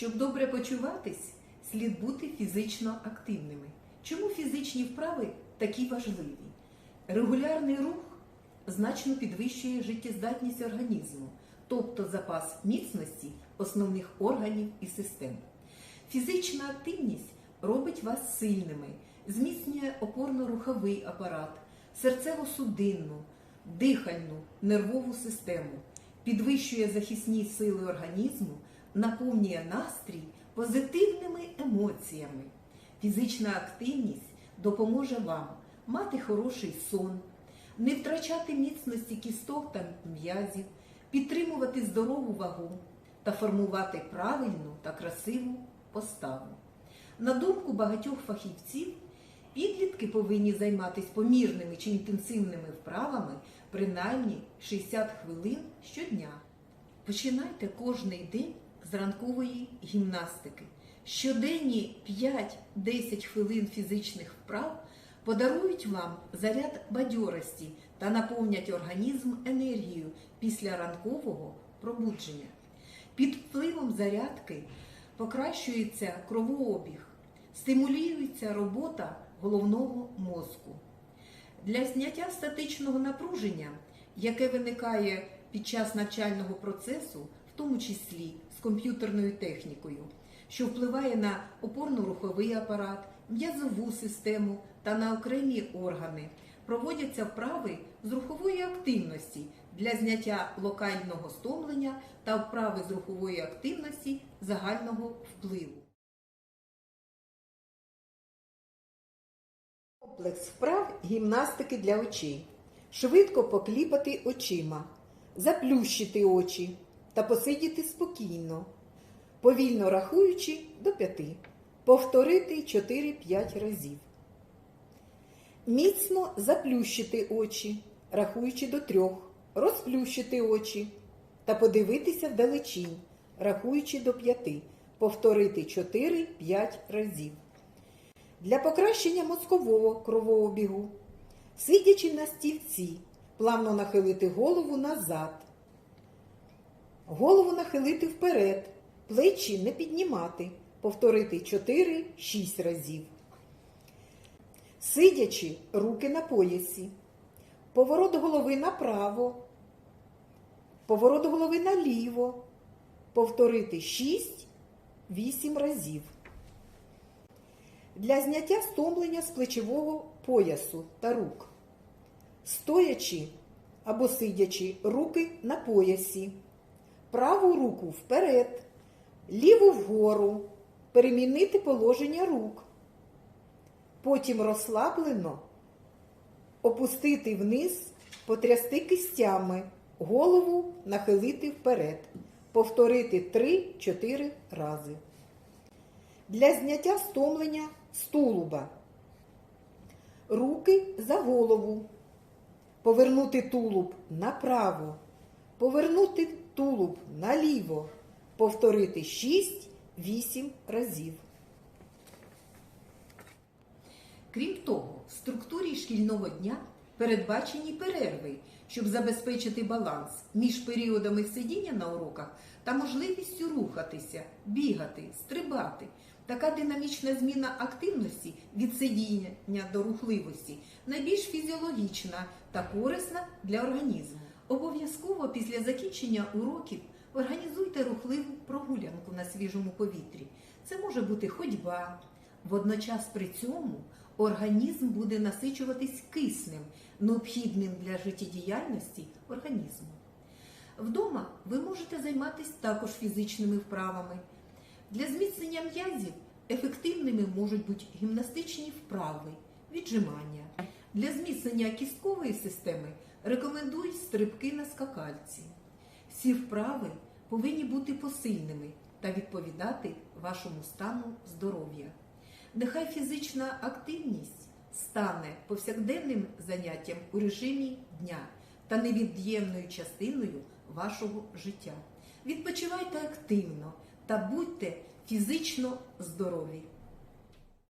Щоб добре почуватись, слід бути фізично активними. Чому фізичні вправи такі важливі? Регулярний рух значно підвищує життєздатність організму, тобто запас міцності основних органів і систем. Фізична активність робить вас сильними, зміцнює опорно-руховий апарат, серцево-судинну, дихальну, нервову систему, підвищує захисні сили організму, наповнює настрій позитивними емоціями. Фізична активність допоможе вам мати хороший сон, не втрачати міцності кісток та м'язів, підтримувати здорову вагу та формувати правильну та красиву поставу. На думку багатьох фахівців, підлітки повинні займатися помірними чи інтенсивними вправами принаймні 60 хвилин щодня. Починайте кожний день з ранкової гімнастики. Щоденні 5-10 хвилин фізичних вправ подарують вам заряд бадьорості та наповнять організм енергією після ранкового пробудження. Під впливом зарядки покращується кровообіг, стимулюється робота головного мозку. Для зняття статичного напруження, яке виникає під час навчального процесу, в тому числі з комп'ютерною технікою, що впливає на опорно-руховий апарат, м'язову систему та на окремі органи, проводяться вправи з рухової активності для зняття локального стомлення та вправи з рухової активності загального впливу. Комплекс вправ гімнастики для очей. Швидко покліпати очима, заплющити очі та посидіти спокійно, повільно рахуючи до п'яти, повторити 4-5 разів. Міцно заплющити очі, рахуючи до трьох, розплющити очі та подивитися вдалечінь, рахуючи до п'яти, повторити 4-5 разів. Для покращення мозкового кровообігу, сидячи на стільці, плавно нахилити голову назад, голову нахилити вперед, плечі не піднімати, повторити 4-6 разів. Сидячи, руки на поясі, поворот голови направо, поворот голови наліво, повторити 6-8 разів. Для зняття стомлення з плечового поясу та рук. Стоячи або сидячи, руки на поясі, праву руку вперед, ліву вгору, перемінити положення рук. Потім розслаблено опустити вниз, потрясти кистями, голову нахилити вперед, повторити 3-4 рази. Для зняття стомлення з тулуба. Руки за голову. Повернути тулуб направо. Повернути наліво. Повторити 6-8 разів. Крім того, в структурі шкільного дня передбачені перерви, щоб забезпечити баланс між періодами сидіння на уроках та можливістю рухатися, бігати, стрибати. Така динамічна зміна активності від сидіння до рухливості найбільш фізіологічна та корисна для організму. Обов'язково після закінчення уроків організуйте рухливу прогулянку на свіжому повітрі. Це може бути ходьба. Водночас при цьому організм буде насичуватись киснем, необхідним для життєдіяльності організму. Вдома ви можете займатися також фізичними вправами. Для зміцнення м'язів ефективними можуть бути гімнастичні вправи, віджимання. Для зміцнення кісткової системи рекомендують стрибки на скакальці. Всі вправи повинні бути посильними та відповідати вашому стану здоров'я. Нехай фізична активність стане повсякденним заняттям у режимі дня та невід'ємною частиною вашого життя. Відпочивайте активно та будьте фізично здорові!